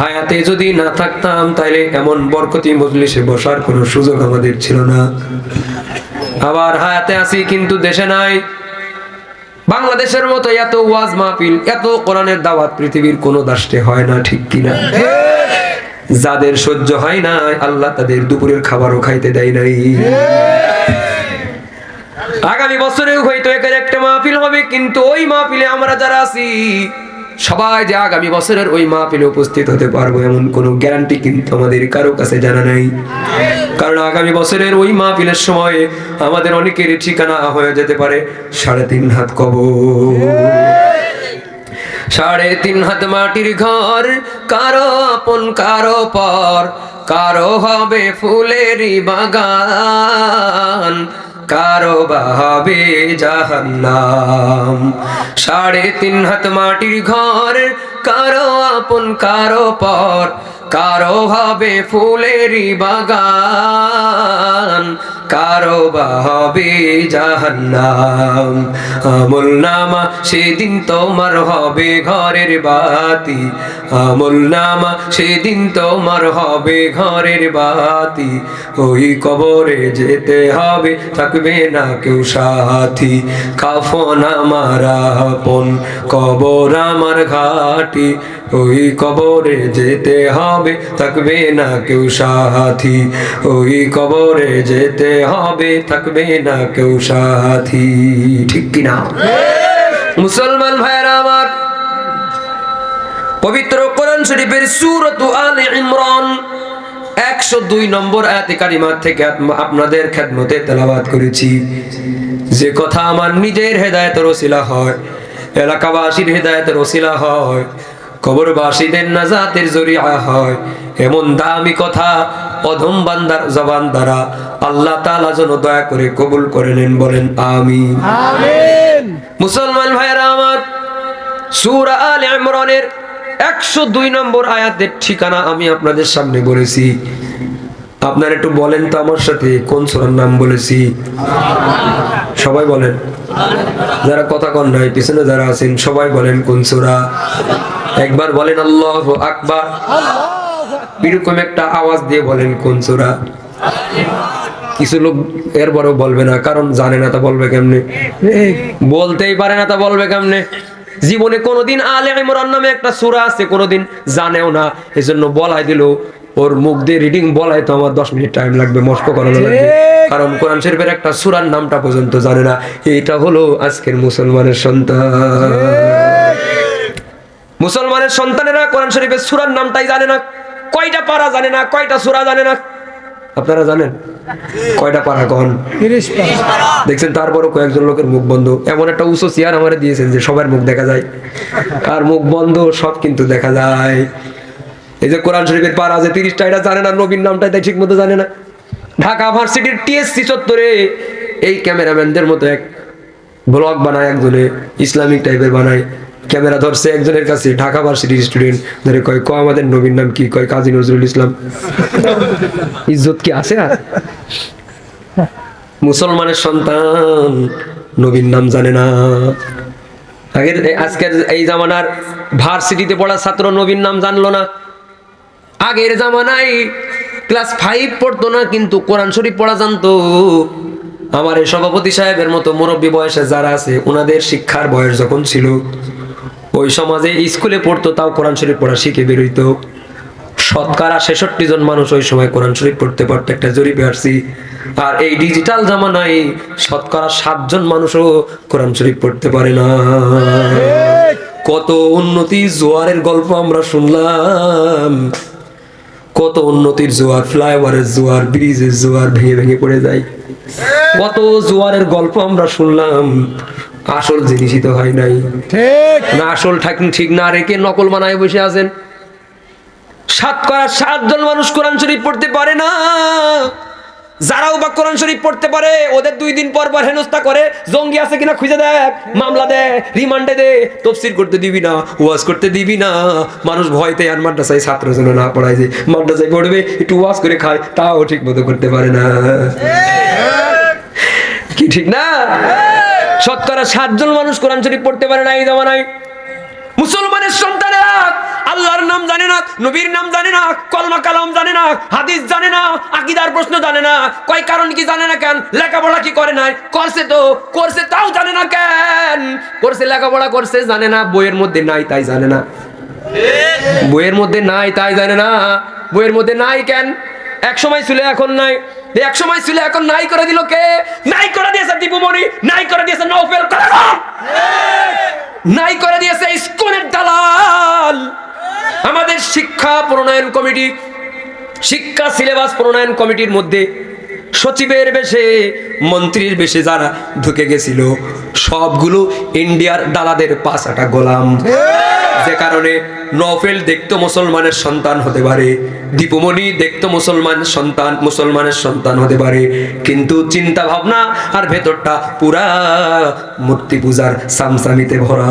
হায়াতে যদি না থাকতাম তাহলে এমন বরকতি মজলিসে বসার কোনো সুযোগ আমাদের ছিল না। আবার হায়াতে আছি, কিন্তু দেশে নাই। বাংলাদেশের মতো এত ওয়াজ মাহফিল, এত কোরআনের দাওয়াত পৃথিবীর কোনো দাষ্টে হয় না, ঠিক কিনা? যাদের সহ্য হয় না, আল্লাহ তাদের দুপুরের খাবারও খাইতে দেয় নাই। আগামী বছরেও হয়তো এখানে একটা মাহফিল হবে, কিন্তু ওই মাহফিলে আমরা যারা আছি সবাই যে আগামী বছরের ওই মা মাহফিলে উপস্থিত হতে পারব, এমন কোনো গ্যারান্টি কিন্তু আমাদের কারও কাছে জানা নাই। কারণ আগামী বছরের ওই মাহফিলের সময় আমাদের অনেকের ঠিকানা হয়ে যেতে পারে, সাড়ে তিন হাত কবর। সাড়ে তিন হাত মাটির ঘর, কারও আপন, কারও পর, কারও হবে ফুলেরই বাগান। কারও বা হবে জাহান্নাম। সাড়ে তিন হাত মাটির ঘর কারও আপন কারও পর। কারও হবে ফুলেরই বাগান, কারও বা হবে জাহান্নাম। আমল নামা সেদিন তোমার হবে ঘরের বাতি। আমল নামা সেদিন তোমার হবে ঘরের বাতি। ওই কবরে যেতে হবে, থাকবে না কেউ সাথী। কাফন আমার আপন, কবর আমার ঘাটি। ওই কবরে যেতে হবে, থাকবে না কেউ সাথী ওই কবরে যেতে হবে, থাকবে না কেউ সাথী ঠিক কিনা? মুসলমান ভাইয়েরা আমার, পবিত্র কোরআন শরীফের সুরত আলে ইমরান, একশো দুই নম্বর আয়াতে কারিমা থেকে আপ- আপনাদের খেদমতে তেলাবাদ করেছি। যে কথা আমার নিজের হেদায়তের ওসিলা হয়, এলাকাবাসীর হেদায়তের ওসিলা হয় কবরবাসীদের নাজাতের জরিয়া হয়। এমন দামি কথা অধম বান্দার জবান দ্বারা আল্লাহ তাআলা যেন দয়া করে কবুল করে নেন বলেন আমিন। মুসলমান ভাইয়েরা আমার সূরা আলে ইমরানের একশো দুই নম্বর আয়াতের ঠিকানা আমি আপনাদের সামনে বলেছি। আপনারা একটু বলেন তো আমার সাথে, কোন সূরার নাম বলেছি? সবাই বলেন। যারা কথা কন নাই, পিছনে যারা আছেন, সবাই বলেন কোন সূরা। একবার বলেন, আল্লাহু আকবার। এরকম একটা আওয়াজ দিয়ে বলেন কোন সূরা। কিছু লোক এর এরপরেও বলবে না, কারণ জানে না তা বলবে কেমনে? বলতেই পারে না তা বলবে কেমনে? জীবনে কোনোদিন আলে ইমরান নামে একটা সূরা আছে, কোনোদিন জানেও না। এজন্য বলাই দিল ওর মুখ দিয়ে রিডিং বলাই তো আমার দশ মিনিট টাইম লাগবে মস্ক করানো লাগবে। কারণ কোরআন শরীফের একটা সূরার নামটা পর্যন্ত জানে না। এটা হলো আজকের মুসলমানের সন্তান। মুসলমানের সন্তানেরা কোরআন শরীফের সূরার নামটাই জানে না। কয়টা পারা জানে না কয়টা সূরা জানে না। আপনারা জানেন? কয়টা পারা কন? দেখছেন তারপরও কয়েকজন লোকের মুখ বন্ধ। এমন একটা উঁচু চেয়ার আমারে দিয়েছেন যে সবার মুখ দেখা যায়। আর মুখ বন্ধ সব কিন্তু দেখা যায়। এই যে কোরআন শরীফের পারা আছে, তিরিশটা, এটা জানে না নবীন নামটা তাই ঠিক মতো জানে না। ঢাকা ভার্সিটির টিএসসি চত্বরে এই ক্যামেরাম্যানদের মতো এক ব্লগ বানায় একজনে, ইসলামিক টাইপের বানায়, ক্যামেরা ধরছে একজনের কাছে, ঢাকা ভার্সিটির স্টুডেন্ট, ধরে কয় ক আমাদের নবীর নাম কি? কয়, কাজী নজরুল ইসলাম। ইজ্জত কি আছে আর? মুসলমানের সন্তান, নবীর নাম জানে না। আগের আজকের এই জামানার ভার্সিটিতে পড়া ছাত্র নবীর নাম জানলো না। আগের জামানায় ক্লাস ফাইভ পড়তো না কিন্তু কোরআন শরীফ পড়া জানতো। আমার এই সভাপতি সাহেবের মতো মুরব্বী বয়সে যারা আছে ওনাদের শিক্ষার বয়স যখন ছিল ওই সমাজে স্কুলে পড়তো তাও কোরআন শরীফ পড়া শিখে বেরোইতো। শতকরা ছেষট্টি জন মানুষ ওই সময় কোরআন শরীফ পড়তে পারতো একটা জরিপে আসছি। আর এই ডিজিটাল জামানায় শতকরা সাতজন মানুষও কোরআন শরীফ পড়তে পারে না। কত উন্নতি জোয়ারের গল্প আমরা শুনলাম। কত উন্নতির জোয়ার ফ্লাইওভারের জোয়ার ব্রিজের জোয়ার ভেঙে ভেঙে পড়ে যায়। কত জোয়ারের গল্প আমরা শুনলাম আসল জিনিসই তো হয় নাই। না আসল ঠাক ঠিক না রেখে নকল বানায় বসে আছেন। সাত করা সাতজন মানুষ কোরআন শরীফ পড়তে পারে না। যারাও বা কোরআন শরীফ পড়তে পারে, ওদের দুই দিন পর পর হেনস্থা করে, জঙ্গি আছে কিনা খুঁজে দেখ, মামলা দে, রিমান্ডে দে তফসির করতে দিবি না, ওয়াজ করতে দিবি না। মানুষ ভয়তে আর মাদ্রাসায় ছাত্র যেন না পড়ায় যে মাদ্রাসায় পড়বে, একটু ওয়াজ করে খায়, তাও ঠিক মতো করতে পারে না। কি ঠিক না? শতকরা সাতজন মানুষ কোরআন শরীফ পড়তে পারে না এই জামানায়। মুসলমানের সন্তানেরা আল্লাহর নাম জানে না, নবীর নাম জানে না, কলমা কালাম জানে না, হাদিস জানে না, আকিদার প্রশ্ন জানে না, কয় কারণ কি জানে না কেন, লেখাপড়া কি করে নাই, করছে তো, করছে তাও জানে না কেন, করছে লেখাপড়া, করছে জানে না, বইয়ের মধ্যে নাই তাই জানে না। বইয়ের মধ্যে নাই তাই জানে না, বইয়ের মধ্যে নাই কেন, এক সময় ছিল, এখন নাই। এক সময় ছিল, এখন নাই করে দিল কে? নাই করে দিয়েছে দীপুমণি, নাই করে দিয়েছে নৌফেল নাই করে দিয়েছে স্কুলের দালাল। আমাদের শিক্ষা প্রণয়ন কমিটি, শিক্ষা সিলেবাস প্রণয়ন কমিটির মধ্যে সচিবের বেশে, মন্ত্রীর বেশে যারা ঢুকে গেছিল, সবগুলো ইন্ডিয়ার দালাদের পাশাটা গোলাম। যে কারণে নফেল দেখতো মুসলমানের সন্তান হতে পারে, দীপমণি দেখতো মুসলমান সন্তান, মুসলমানের সন্তান হতে পারে, কিন্তু চিন্তা ভাবনা আর ভেতরটা পুরা মূর্তি পূজার সামসামিতে ভরা।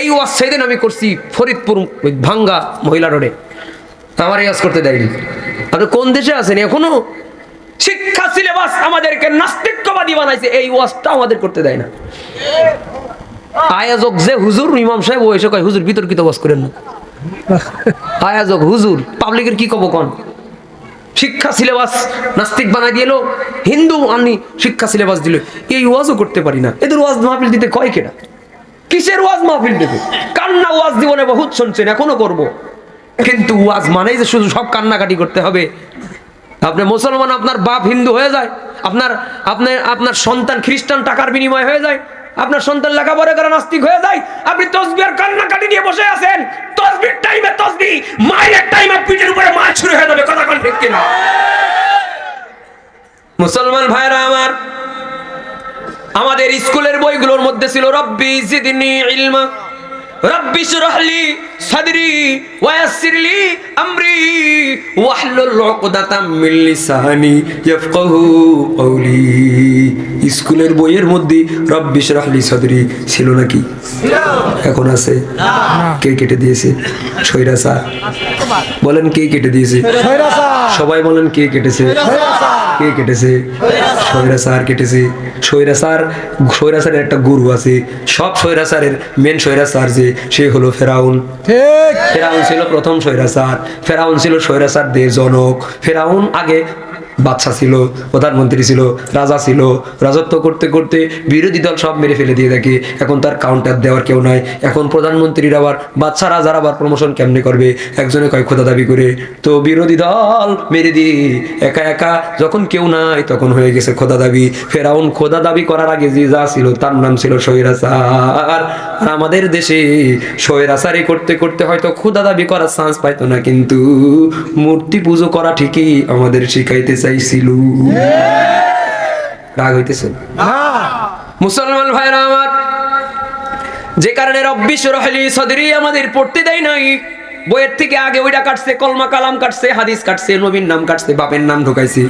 এই ওয়াজ সেদিন আমি করছি ফরিদপুর ভাঙ্গা মহিলা রোডে। আমার এই ওয়াজ করতে দেয়নি। আপনি কোন দেশে আছেন? এখনও শিক্ষা সিলেবাস আমাদেরকে নাস্তিক্যবাদী বানাইছে, এই ওয়াজটা আমাদের করতে দেয় না। আয়াজক যে হুজুর, ইমাম সাহেব ও এসে কয়, হুজুর, বিতর্কিত ওয়াজ করেন না। আয়াজক, হুজুর, পাবলিকের কি কব কোন? শিক্ষা সিলেবাস নাস্তিক বানাই দিল হিন্দু আমি শিক্ষা সিলেবাস দিল। এই ওয়াজও করতে পারি না। এদের ওয়াজ মাহফিল দিতে কয় কেনা কিসের ওয়াজ মাহফিল দেবে? কান্না ওয়াজ জীবনে বহুত শুনছেন, এখনও করব? কিন্তু ওয়াজ মানেই যে শুধু সব কান্নাকাটি করতে হবে। আপনি মুসলমান, আপনার বাপ হিন্দু হয়ে যায়, আপনার আপনার আপনার সন্তান খ্রিস্টান টাকার বিনিময় হয়ে যায়, আপনার সন্তান লেখাপড়া করে নাস্তিক হয়ে যায়, আপনি তসবি আর কান্নাকাটি নিয়ে বসে আছেন। তসবির টাইমে তসবি, মায়ের টাইমে পিঠের উপরে মাছ শুরু হয়ে যাবে, কথা কোন ঠিক কিনা? মুসলমান ভাইরা আমার, আমাদের স্কুলের বইগুলোর মধ্যে ছিল, রব্বি জিদনি ইলমা। রব্বি শুরহলি সাদরি ওয়াসিরলি আমরি ওয়াহলুল উকদাতাম মিন লিসানি ইয়াফকাহু কওলি। স্কুলের বইয়ের মধ্যে রব্বি শুরহলি সাদরি ছিল নাকি? এখন আছে? কে কেটে দিয়েছে? সৈরা স্যার বলেন কে কেটে দিয়েছে? সবাই বলেন কে কেটেছে? কে কেটেছে? সৈরা কেটেছে। সৈরা স্যার সৈরা স্যারের একটা গুরু আছে। সব সৈরা স্যারের মেন সৈরা স্যার যে সে হলো ফেরাউন। ফেরাউন ছিল প্রথম স্বৈরাচার ফেরাউন ছিল স্বৈরাচার দের জনক। ফেরাউন আগে বাদশা ছিল, প্রধানমন্ত্রী ছিল, রাজা ছিল। রাজত্ব করতে করতে বিরোধী দল সব মেরে ফেলে দিয়ে থাকে। এখন তার কাউন্টার দেওয়ার কেউ নাই। এখন প্রধানমন্ত্রীর আবার বাদশা রাজার আবার প্রমোশন কেমনে করবে? একজনে কয়, খোদা দাবি করে। তো বিরোধী দল মেরে দিয়ে একা একা যখন কেউ নাই, তখন হয়ে গেছে খোদা দাবি। ফেরাউন খোদা দাবি করার আগে যে যা ছিল, তার নাম ছিল স্বৈরাচার আর আমাদের দেশে স্বৈরাচারি করতে করতে হয়তো খোদা দাবি করার চান্স পাইতো না কিন্তু মূর্তি পুজো করা ঠিকই আমাদের শিখাইতে চাইছিল। রাগ হইতেছে। মুসলমান ভাইরা আমার যে কারণে রব্বি সুরহলি সদরি আমাদের পড়তে দেয় নাই। বইয়ের থেকে আগে ওইটা কাটছে কলমা কালাম কাটছে হাদিস কাটছে নবীর নাম কাটছে বাপের নাম ঢুকাইছে।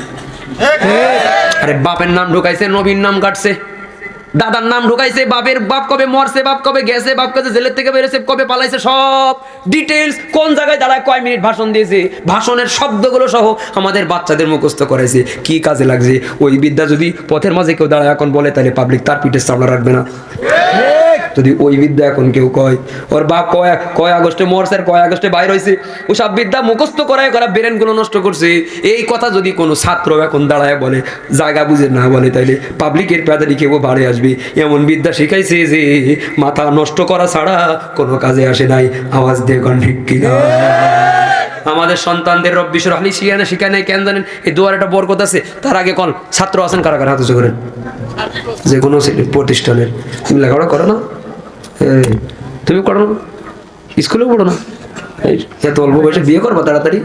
আরে বাপের নাম ঢুকাইছে নবীর নাম কাটছে। দাদার নাম ঢুকাইছে, বাপের বাপ কবে মরছে, বাপ কবে গেছে, বাপ কবে জেলের থেকে বেরোছে কবে পালাইছে, সব ডিটেলস কোন জায়গায় দাঁড়ায়, কয় মিনিট ভাষণ দিয়েছে, ভাষণের শব্দগুলো সহ আমাদের বাচ্চাদের মুখস্থ করাইছে। কি কাজে লাগছে? ওই বিদ্যা যদি পথের মাঝে কেউ দাঁড়ায়, এখন বলে, তাহলে পাবলিক তার পিঠে চামড়া রাখবে না। যদি ওই বিদ্যা এখন কেউ কয়? ওর বাপ কয় কয় আগস্টে মরছে কয় আগস্টে বাইর হয়েছে ওসব বিদ্যা মুখস্থ করায় করা ব্রেনগুলো নষ্ট করছে। এই কথা যদি কোনো ছাত্র এখন দাঁড়ায় বলে, জায়গা বুঝে না বলে, তাইলে পাবলিকের প্যাদারি কেউ বাড়ে আসবে। এমন বিদ্যা শিখাইছে যে, মাথা নষ্ট করা ছাড়া কোনো কাজে আসে নাই। আওয়াজ দিয়ে কোন, ঠিক কিনা আমাদের সন্তানদের রব্বি রাহলি শিখানে শিখায় নাই, কেন জানেন? এই দুয়ার একটা বরকত আছে। তার আগে কল ছাত্র আছেন কারা কারা? হাত করেন যে কোনো প্রতিষ্ঠানের। তুমি লেখাপড়া করো না? তুমি করো না। স্কুলেও পড়ো না। এত অল্প বয়সে বিয়ে করব তাড়াতাড়ি।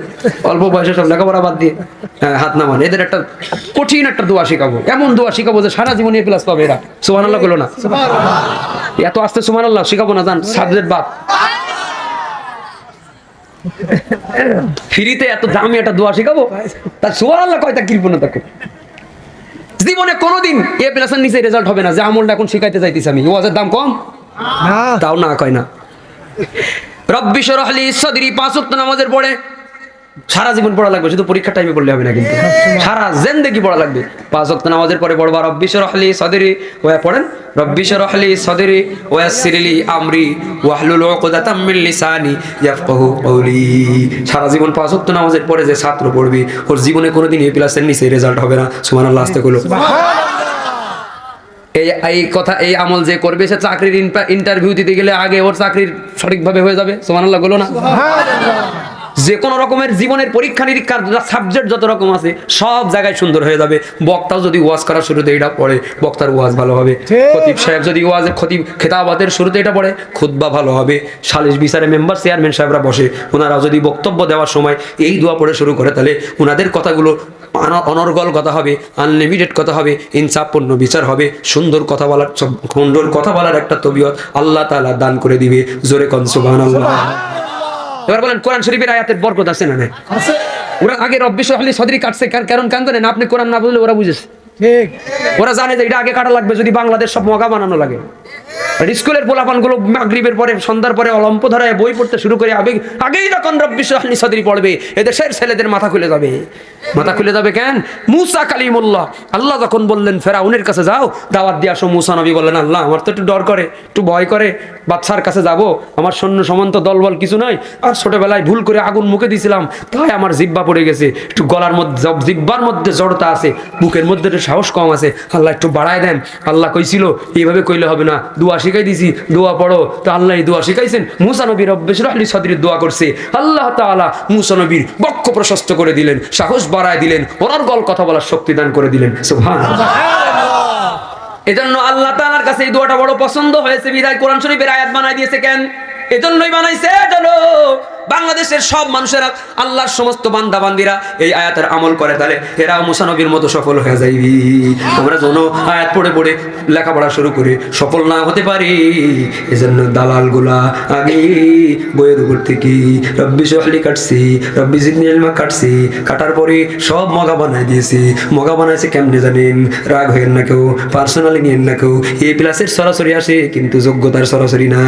অল্প বয়সে সব লেখাপড়া বাদ দিয়ে হ্যাঁ, হাত না মানে এদের একটা কঠিন একটা দোয়া শিখাবো। এমন দোয়া শিখাবো যে সারা জীবনে প্লাস পাবে এরা। সুমান আল্লাহ করল না এত আস্তে সুমান আল্লাহ শিখাবো না জান। সাবজেক্ট বাদ। ফ্রিতে এত দামি একটা দোয়া শিখাবো তার সুমান আল্লাহ কয় কয়টা কৃপণ তাকে। জীবনে কোনোদিন এ প্লাসের নিচে রেজাল্ট হবে না। যে আমলটা এখন শিখাইতে চাইতেছি আমি। ওয়াজের দাম কম? না তাও না কয় না। রব্বি সরহলি সদরি পাঁচ ওয়াক্ত নামাজের পড়ে সারা জীবন পড়া লাগবে শুধু পরীক্ষার টাইমে পড়লে হবে না কিন্তু। সারা জেন্দেগি পড়া লাগবে। পাঁচ ওয়াক্ত নামাজের পরে পড়বা রব্বিশ রহলি সদেরি ওয়া পড়েন রব্বিশ রহলি সদেরি ওয়া সিরিলি আমরি ওয়াহলুল উকদাতাম মিন লিসানি ইয়াফকাহু কওলি। সারা জীবন পাঁচ ওয়াক্ত নামাজের পরে যে ছাত্র পড়বে ওর জীবনে কোনোদিন এ প্লাসের নিচে রেজাল্ট হবে না। সুবহানাল্লাহ আস্তে কইলো এই এই কথা এই আমল যে করবে সে চাকরির ইন্টারভিউ দিতে গেলে আগে ওর চাকরির সঠিকভাবে হয়ে যাবে। সুবহানাল্লাহ বলো না। যে কোনো রকমের জীবনের পরীক্ষা নিরীক্ষার সাবজেক্ট যত রকম আছে সব জায়গায় সুন্দর হয়ে যাবে। বক্তাও যদি ওয়াজ করার শুরুতে এটা পড়ে বক্তার ওয়াজ ভালো হবে। খতিব সাহেব যদি ওয়াজের খতিব খেতাবাদের শুরুতে এটা পড়ে খুতবা ভালো হবে। সালিশ বিচারে মেম্বার চেয়ারম্যান সাহেবরা বসে ওনারা যদি বক্তব্য দেওয়ার সময় এই দোয়া পড়ে শুরু করে তাহলে ওনাদের কথাগুলো অনর্গল কথা হবে আনলিমিটেড কথা হবে ইনসাফপূর্ণ বিচার হবে সুন্দর কথা বলার সুন্দর কথা বলার একটা তবিয়ত আল্লাহ তাআলা দান করে দিবে। জোরে কন সুবহানাল্লাহ। এবার বলেন কোরআন শরীফের আয়াতের বরকত আছে না আছে। ওরা আগে রব্বি সহলি সদরি কাটছে কার- কারণ কেন জানেন আপনি কোরআন না বুঝলে ওরা বুঝেছে। ঠিক। ওরা জানে যে এটা আগে কাটা লাগবে যদি বাংলাদেশ সব মগা বানানো লাগে। স্কুলের পোলাপানগুলো মাগরিবের পরে, সন্ধ্যার পরে অলম্প ধরায় বই পড়তে শুরু করে আবেগ আগেই যখন রব্বি সহলি সদরি পড়বে, এদেশের ছেলেদের মাথা খুলে যাবে। মাথা খুলে যাবে কেন? মুসা কালিমুল্লাহ। আল্লাহ যখন বললেন, ফেরাউনের কাছে যাও, দাওয়াত দিয়ে আসো, মুসা নবী বললেন, আল্লাহ, আমার তো একটু ডর করে, একটু ভয় করে বাচ্চার কাছে যাব, আমার সৈন্য সমান্ত দলবল কিছু নয়। আর ছোটবেলায় ভুল করে আগুন মুখে দিয়েছিলাম তাই আমার জিব্বা পড়ে গেছে। একটু গলার মধ্যে জিব্বার মধ্যে জড়তা আছে, বুকের মধ্যে একটু সাহস কম আছে। আল্লাহ একটু বাড়ায় দেন। আল্লাহ কইছিল, এইভাবে কইলে হবে না, দোয়া শিখাই দিছি, দোয়া পড়ো। তো আল্লাহ দোয়া শিখাইছেন। মুসা নবীর রাহলি সদরির দোয়া করছে। আল্লাহ তালা মুসা নবীর বক্ষ প্রশস্ত করে দিলেন, সাহস বাড়ায় দিলেন ওনার গল কথা বলার শক্তি দান করে দিলেন। সুবহান এজন্য আল্লাহ তালার কাছে এই দোয়াটা বড় পছন্দ হয়েছে। বিদায় কোরআন শরীফের আয়াত বানাই দিয়েছে কেন? এজন্যই বানাইছে, জানো? বাংলাদেশের সব মানুষেরা আল্লাহর সমস্ত বান্দা বান্দিরা এই আয়াতের আমল করে। তাহলে এরা মুসানবীর মতো সফল হয়ে যাইবি। আমরা যেন আয়াত পড়ে পড়ে লেখাপড়া শুরু করে সফল না হতে পারি। এজন্য দালালগুলা আগে বইয়ের উপর থেকে, রব্বি সহলি কাটছি, রব্বি জিদনি ইলমা কাটছি, কাটার পরে সব মগা বানাই দিয়েছি। মগা বানাইছে কেমনে জানেন? রাগ হইেন না কেউ পার্সোনালি নিয়েন না কেউ। এ প্লাসের সরাসরি আসে, কিন্তু যোগ্যতার সরাসরি না।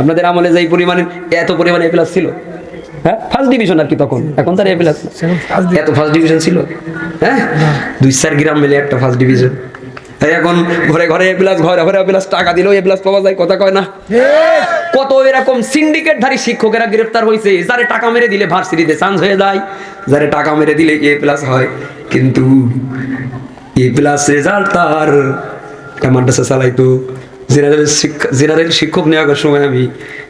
আপনাদের আমলে যে পরিমাণে এত পরিমাণে এ প্লাস ছিল। হ্যাঁ? ফার্স্ট ডিভিশন আর কি তখন। এখন তার এ প্লাস এত ফার্স্ট ডিভিশন ছিল? হ্যাঁ? দুই চার গ্রাম মিলে একটা ফার্স্ট ডিভিশন এখন ঘরে ঘরে এ প্লাস ঘরে ঘরে প্লাস টাকা দিলেও এ প্লাস পাওয়া যায়, কথা কয় না? কত এরকম সিন্ডিকেটধারী শিক্ষকেরা গ্রেফতার হয়েছে যারে টাকা মেরে দিলে ভার্সিটিতে চান্স হয়ে যায়, যারে টাকা মেরে দিলে এ প্লাস হয়। কিন্তু এ প্লাস রেজাল্ট তার কামান্ডাসে চালাইতো জেনারেল শিক্ষা জেনারেল শিক্ষক নেওয়ার সময় আমি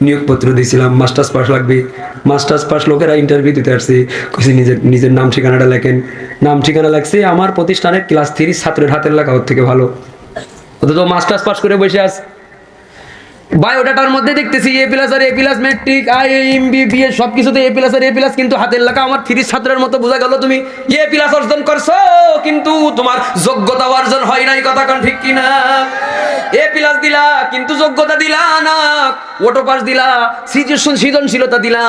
নিয়োগপত্র দিয়েছিলাম, মাস্টার্স পাস লাগবে। মাস্টার্স পাস লোকেরা ইন্টারভিউ দিতে আসছে কিছু নিজের নিজের নাম ঠিকানাটা লেখেন। নাম ঠিকানা লাগছে আমার প্রতিষ্ঠানের ক্লাস থ্রি ছাত্রের হাতের লেখা ওর থেকে ভালো। অথচ মাস্টার্স পাস করে বসে আছে বায়োডাটার মধ্যে দেখতেছি A plus R A plus matric I M B B S সব কিছুতে এ প্লাস আর এ প্লাস কিন্তু হাতের লেখা আমার থ্রি ছাত্রের মতো বোঝা গেল তুমি এ প্লাস অর্জন করছ কিন্তু তোমার যোগ্যতা অর্জন হয় নাই কথা কোন ঠিক কিনা? এ প্লাস দিলা কিন্তু যোগ্যতা দিলা না ওটো পাস দিলা সৃজনশীল সৃজনশীলতা দিলা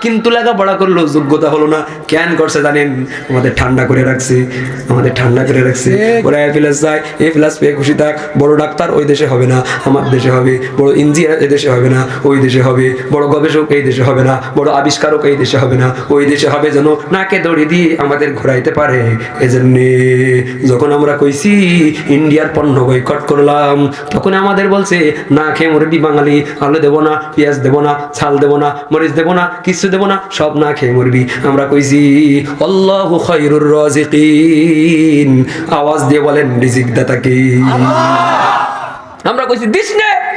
কিন্তু লেখাপড়া করল যোগ্যতা হলো না। কেন করছে জানেন? আমাদের ঠান্ডা করে রাখছে আমাদের ঠান্ডা করে রাখছে। ওরা এ প্লাস যায় এ প্লাস পেয়ে খুশি থাক বড় ডাক্তার ওই দেশে হবে না আমার দেশে হবে বড় ইঞ্জিনিয়ার এই দেশে হবে না ওই দেশে হবে বড় গবেষক এই দেশে হবে না বড় আবিষ্কারক এই দেশে হবে না ওই দেশে হবে যেন নাকে দড়ি দিয়ে আমাদের ঘোরাইতে পারে। এজন্যে যখন আমরা কইছি ইন্ডিয়ার পণ্য বয়কট করলাম তখন আমাদের বলছে না খেয়ে মরবি বাঙালি আলু দেবো না পেঁয়াজ দেবো না ছাল দেবো না মরিচ দেবো না কিছু দেবো না সব না খেয়ে মরবি। আমরা কইছি রাজিকিন। আওয়াজ দিয়ে বলেন রিজিক দাতাকে আমরা কইছি দিস নে!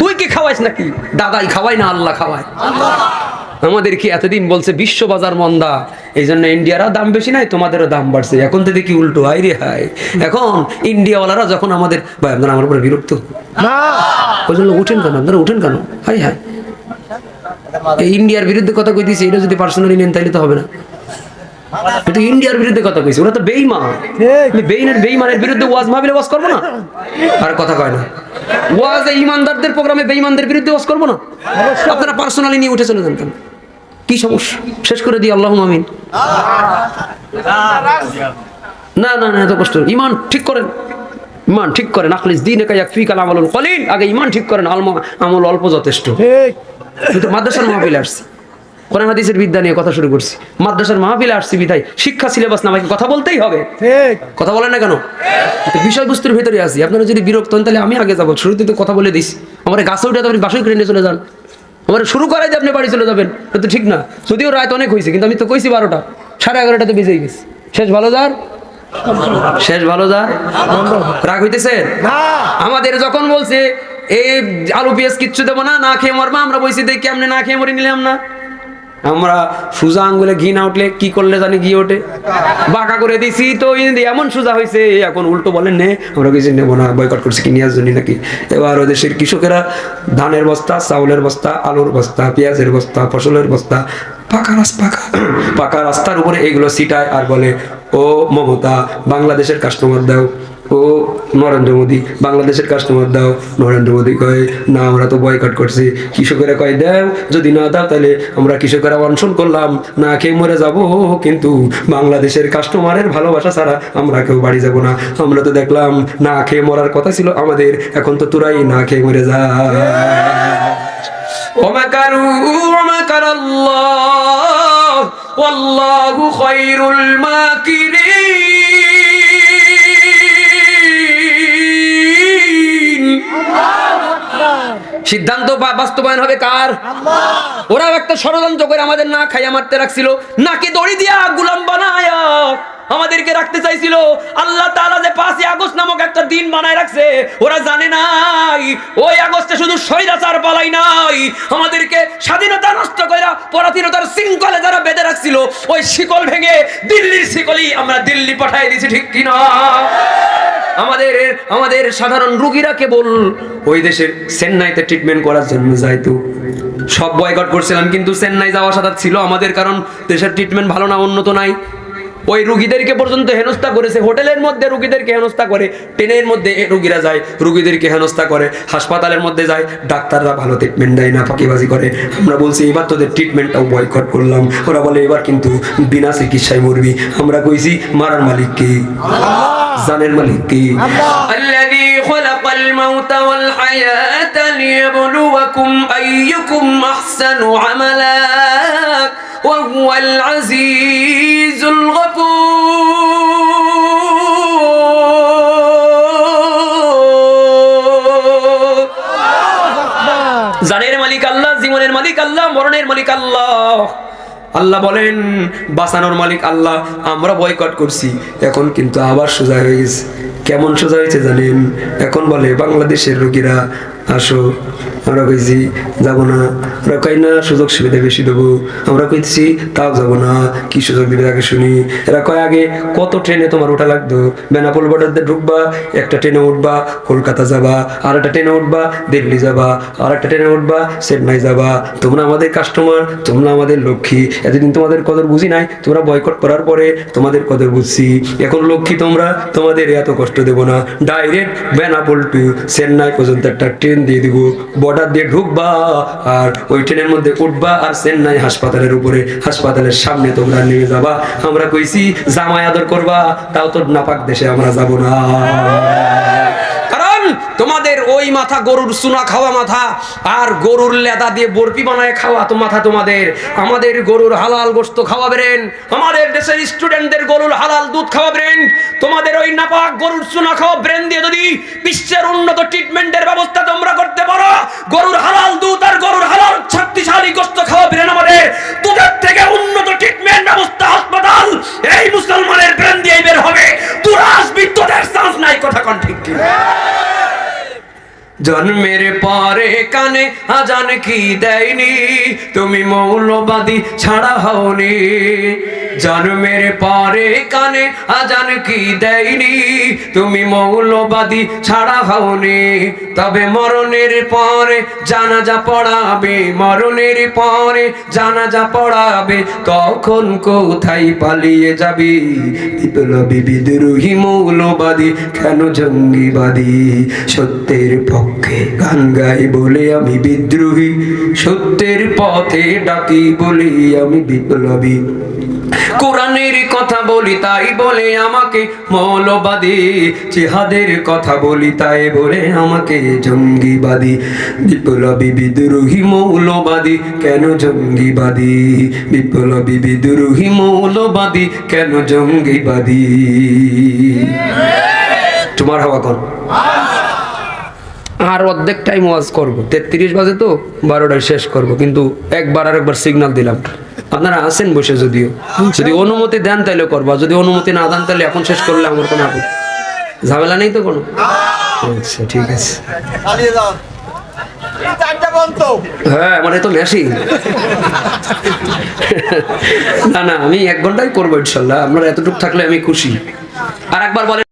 তুই কি খাওয়াইস নাকি? দাদাই খাওয়াই না আল্লাহ খাওয়ায়। আমাদের কি এতদিন বলছে বিশ্ব বাজার মন্দা এই জন্য ইন্ডিয়ারও দাম বেশি নাই তোমাদেরও দাম বাড়ছে। এখন তো দেখি উল্টো হাই রে হাই এখন ইন্ডিয়াওয়ালারা যখন আমাদের ভাই আপনারা আমার উপরে বিরক্ত? ওই জন্য উঠেন কেন? আপনারা উঠেন কেন? হাই হাই ইন্ডিয়ার বিরুদ্ধে কথা কইতেছি এটা যদি পার্সোনালি নেন তাহলে তো হবে না। কিন্তু ইন্ডিয়ার বিরুদ্ধে কথা কইছি ওরা তো বেইমান আমি বেইনের বেইমানের বিরুদ্ধে ওয়াজ ভাবিলে ওয়াজ করব না? আর কথা কয় না। ওয়াজ ইমানদারদের প্রোগ্রামে বেইমানদের বিরুদ্ধে ওয়াজ করব না? আপনারা পার্সোনালি নিয়ে উঠে চলে যান কেন? কি সমস্যা? শেষ করে দিই আল্লাহ আমিন। না না না এত কষ্ট। ইমান ঠিক করেন। ইমান ঠিক করেন। আখলিস দিন একা ফি কাল আমল কলিল। আগে ইমান ঠিক করেন আমল অল্প যথেষ্ট। ঠিক। কিন্তু মাদ্রাসার মাহফিলে আসছি। কোরআন হাদিসের বিদ্যা নিয়ে কথা শুরু করছি। মাদ্রাসার মাহফিলে আসছি বিধায় শিক্ষা সিলেবাস না আমাকে কথা বলতেই হবে। ঠিক। কথা বলেন না কেন? বিষয়বস্তুর ভিতরে আছি। আপনারা যদি বিরক্ত হন তাহলে আমি আগে যাব। শুরুতে তো কথা বলে দিস। আমার গাছে উঠে আপনি বাসই করে নিয়ে চলে যান। আমার শুরু করাই যে আপনি বাড়ি চলে যাবেন এটা তো ঠিক না। যদিও রাত অনেক হয়েছে কিন্তু আমি তো কইছি বারোটা। সাড়ে এগারোটা তো বেজেই গেছে। শেষ ভালো যার? শেষ ভালো যার? রাগ হইতেছে? না। আমাদের যখন বলছে এই আলু পেঁয়াজ কিচ্ছু দেবো না না খেয়ে মরবা আমরা বলছি দেখি আপনি না খেয়ে মরে নিলাম না। আমরা সুজা আঙ্গুলে ঘি না উঠলে কি করলে জানি ঘি ওঠে? বাঁকা করে দিছি তো এমন সুজা হয়েছে এখন উল্টো বলেন নে, আমরা কিছু নেব না বয়কট করছি কিনিয়ার জন্য নাকি? এবার ওই দেশের কৃষকেরা ধানের বস্তা, চাউলের বস্তা, আলুর বস্তা, পেঁয়াজের বস্তা, ফসলের বস্তা, পাকা রাস্তা পাকা পাকা রাস্তার উপরে এগুলো সিটায় আর বলে, ও মমতা, বাংলাদেশের কাস্টমার দাও। ও নরেন্দ্র মোদী বাংলাদেশের কাস্টমার দাও নরেন্দ্র মোদী কয় না আমরা তো বয়কট করছি কৃষকেরা কয় দাও যদি না দাও তাহলে আমরা কৃষকেরা অনশন করলাম না খেয়ে মরে যাব কিন্তু বাংলাদেশের কাস্টমারের ভালোবাসা ছাড়া আমরা কেউ বাড়ি যাব না আমরা তো দেখলাম না খেয়ে মরার কথা ছিল আমাদের এখন তো তোরাই না খেয়ে মরে যা ومكروا ومكر الله والله خير الماكرين সিদ্ধান্ত বা- বাস্তবায়ন হবে কার? ওরাও একটা ষড়যন্ত্র করে আমাদের না খাইয়া মারতে রাখছিল। নাকি দড়ি দিয়া গুলাম বানায়া আমাদেরকে রাখতে চাইছিল? আল্লাহ তাআলা যে পাঁচই আগস্ট নামক একটা দিন বানায় রাখছে ওরা জানে নাই। ওই আগস্টে শুধু স্বৈরাচার পালাই নাই। আমাদেরকে স্বাধীনতা নষ্ট করে পরাধীনতার শৃঙ্খলে যারা বেঁধে রাখছিল ওই শিকল ভেঙে দিল্লির শিকলই আমরা দিল্লি পাঠাই দিয়েছি ঠিক কিনা? আমাদের আমাদের সাধারণ রুগীরা কেবল ওই দেশের চেন্নাইতে ট্রিটমেন্ট করার জন্য যাইতো সব বয়কট করছিলাম, কিন্তু চেন্নাই যাওয়া সাথে ছিল আমাদের, কারণ দেশের ট্রিটমেন্ট ভালো না, উন্নত নাই। ওই রুগীদেরকে পর্যন্ত হেনস্থা করেছে হোটেলের মধ্যে রুগীদেরকে হেনস্থা করে ট্রেনের মধ্যে এ রুগীরা যায় রুগীদেরকে হেনস্থা করে হাসপাতালের মধ্যে যায় ডাক্তাররা ভালো ট্রিটমেন্ট দেয় না ফাঁকিবাজি করে আমরা বলছি এবার তোদের ট্রিটমেন্টটাও বয়কট করলাম ওরা বলে এবার কিন্তু বিনা চিকিৎসায় মরবি আমরা কইছি মারার মালিক কি জানের মালিক কি الذي خلق الموت والحياة ليبلوكم أيكم أحسن عملا وهو العزيز الغفور আল্লাহ, মরণের মালিক আল্লাহ। আল্লাহ বলেন, বাঁচানোর মালিক আল্লাহ, আমরা বয়কট করছি। এখন কিন্তু আবার সোজা হয়ে গেছে। কেমন সোজা হয়েছে জানেন? এখন বলে বাংলাদেশের রোগীরা, আসো। আমরা কইছি, যাব না। ওরা কই না, সুযোগ সুবিধা বেশি দেবো। আমরা কইছি তাও যাব না। কি সুযোগ দিবে আগে শুনি? এরা কয়, আগে কত ট্রেনে তোমার ওঠা লাগতো? বেনাপোল বর্ডার দিয়ে ঢুকবা, একটা ট্রেনে উঠবা, কলকাতা যাবা আর একটা ট্রেনে উঠবা, দিল্লি যাবা আর একটা ট্রেনে উঠবা, চেন্নাই যাবা। তোমরা আমাদের কাস্টমার তোমরা আমাদের লক্ষ্মী। এতদিন তোমাদের কদর বুঝি নাই, তোমরা বয়কট করার পরে তোমাদের কদর বুঝছি। এখন লক্ষ্মী তোমরা, তোমাদের এত কষ্ট দেবো না। ডাইরেক্ট বেনাপোল টু চেন্নাই পর্যন্ত একটা ট্রেন দিয়ে দিব। বর্ডার দিয়ে ঢুকবা আর ওই ট্রেনের মধ্যে উঠবা আর চেন্নাই হাসপাতালের উপরে, হাসপাতালের সামনে তোমরা নেমে যাবা। আমরা কইছি জামাই আদর করবা, তাও তো নাপাক দেশে আমরা যাব না। তোমাদের ওই মাথা গরুর সুনা খাওয়া মাথা আর গরুর লেদা দিয়ে বরফি বানায় খাওয়া তো মাথা তোমাদের। আমাদের গরুর হালাল গোস্ত খাওয়াবেন। আমাদের দেশের স্টুডেন্টদের গরুর হালাল দুধ খাওয়া খাওয়াবেন। তোমাদের ওই নাপাক গরুর সুনা খাওয়া ব্রেন দিয়ে যদি বিশ্বের উন্নত ট্রিটমেন্টের ব্যবস্থা তোমরা করতে পারো, গরুর হালাল দুধ আর গরুর হালাল শক্তিশালী গোস্ত খাওয়া খাওয়াবেন আমাদের। দুধের থেকে উন্নত ট্রিটমেন্ট ব্যবস্থা হাসপাতাল, এই মুসলমানের ব্রেন দিয়ে বের হবে। তোরা আসবি তোদের চান্স নাই, কথা কন ঠিক কি জন্মের পরে কানে আজান কি দেয়নি তুমি মৌলবাদী ছাড়া হওনি জন্মের পরে কানে আজান কি দেয়নি তুমি মৌলবাদী ছাড়া হওনি তবে মরণের পরে জানাজা পড়াবে মরণের পরে জানাজা পড়াবে তখন কোথায় পালিয়ে যাবি বিপ্লবী বিদ্রোহী মৌলবাদী কেন জঙ্গিবাদী সত্যের পক্ষে গান গাই বলে আমি বিদ্রোহী। সত্যের পথে ডাকি বলে আমি বিপ্লবী। কোরআনের কথা বলি তাই বলে আমাকে মৌলবাদী। জিহাদের কথা বলি তাই বলে আমাকে জঙ্গিবাদী। বিপ্লবী বিদ্রোহী মৌলবাদী, কেন জঙ্গিবাদী? বিপ্লবী বিদ্রোহী মৌলবাদী, কেন জঙ্গিবাদী? তোমার হওয়া কর আর অর্ধেক টাইম ওয়াজ করব। তেত্রিশ বাজে তো বারোটায় শেষ করব কিন্তু একবার আর একবার সিগন্যাল দিলাম। আপনারা আছেন বসে যদিও। যদি অনুমতি দেন তাহলে করব যদি অনুমতি না দেন তাহলে এখন শেষ করলে আমার কোনো আপত্তি ঝামেলা নেই তো কোনো? আচ্ছা ঠিক আছে। হ্যাঁ মানে তো না না আমি এক ঘন্টাই করব ইনশাল্লাহ। আপনারা এতটুকু থাকলে আমি খুশি। আর একবার বলেন